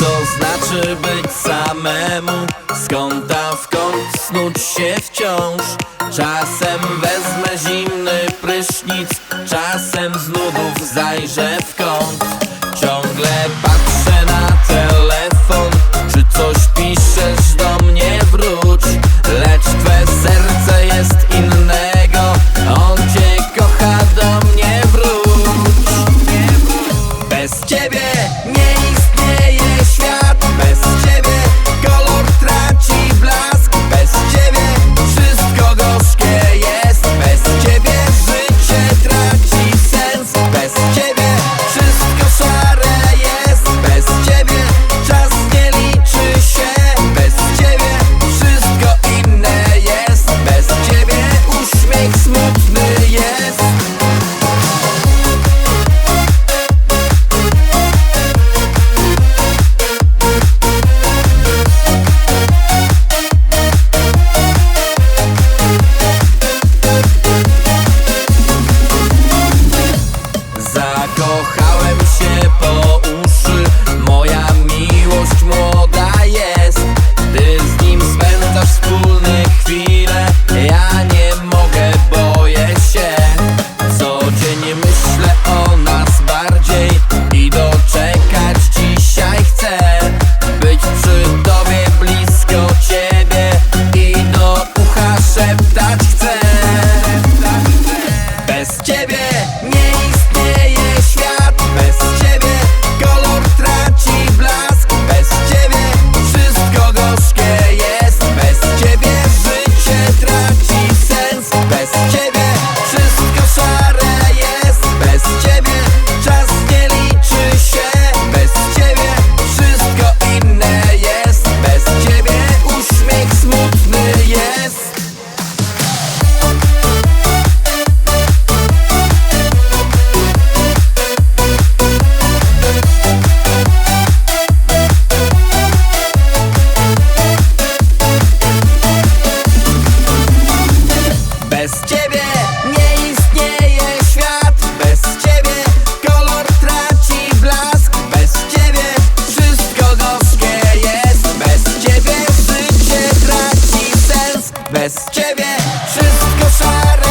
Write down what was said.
Co znaczy być samemu? Z kąta w kąt snuć się wciąż? Czasem wezmę zimny prysznic Czasem z nudów zajrzę w kąt bez ciebie nie istnieje świat. Bez ciebie kolor traci blask. Bez ciebie wszystko gorzkie jest. Bez ciebie życie traci sens. Bez ciebie wszystko szare